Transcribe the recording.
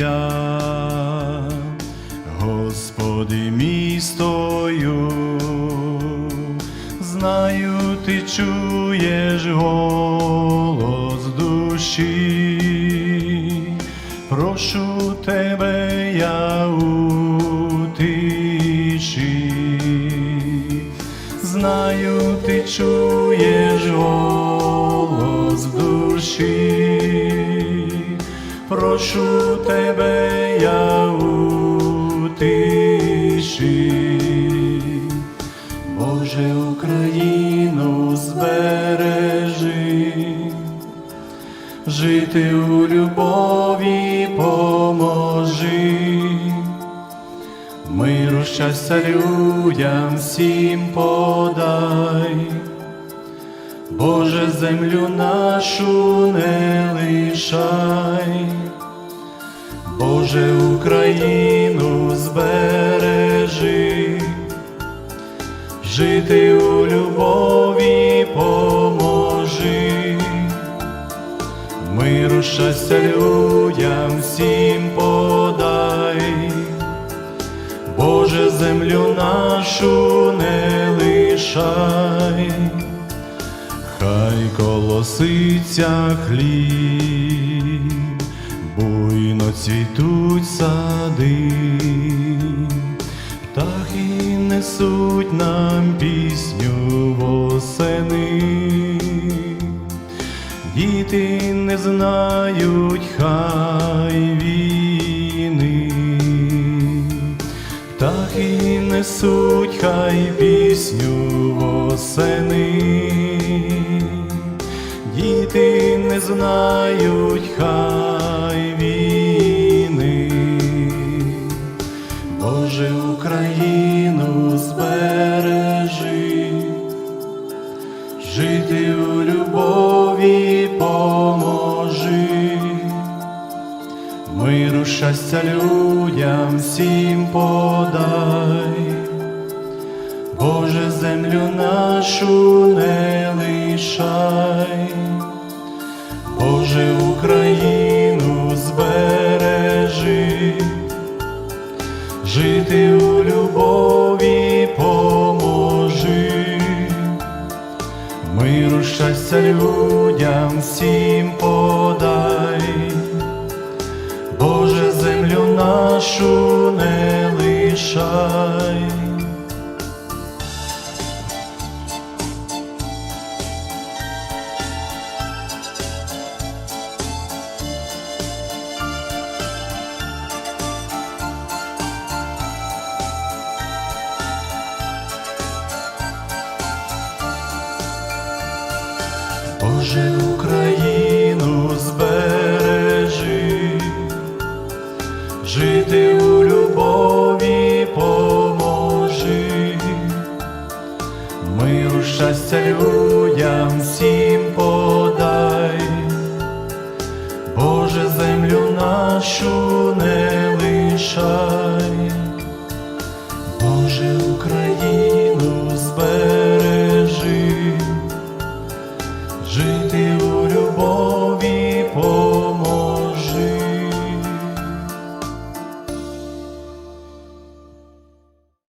я, Господи, містою, знаю, ти чуєш голос душі, прошу тебе, я у тиші. Знаю, ти чуєш голос прошу тебе, я у тиші. Боже Україну збережи, жити у любові поможи, миру щастя людям всім подай, Боже, землю нашу не лишай, Боже Україну збережи. Жити у любові поможи, миру щастя людям всім подай, Боже, землю нашу не лишай, хай колоситься хліб, цвітуть сади птахи несуть нам пісню восени, діти не знають хай війни, птахи несуть хай пісню восени, діти не знають хай війни. Миру щастя людям всім подай, Боже, землю нашу не лишай, Боже Україну збережи. Жити у любові поможи, миру щастя людям всім нашу не лишай. Боже, щастя людям всім подай, Боже землю нашу не лишай.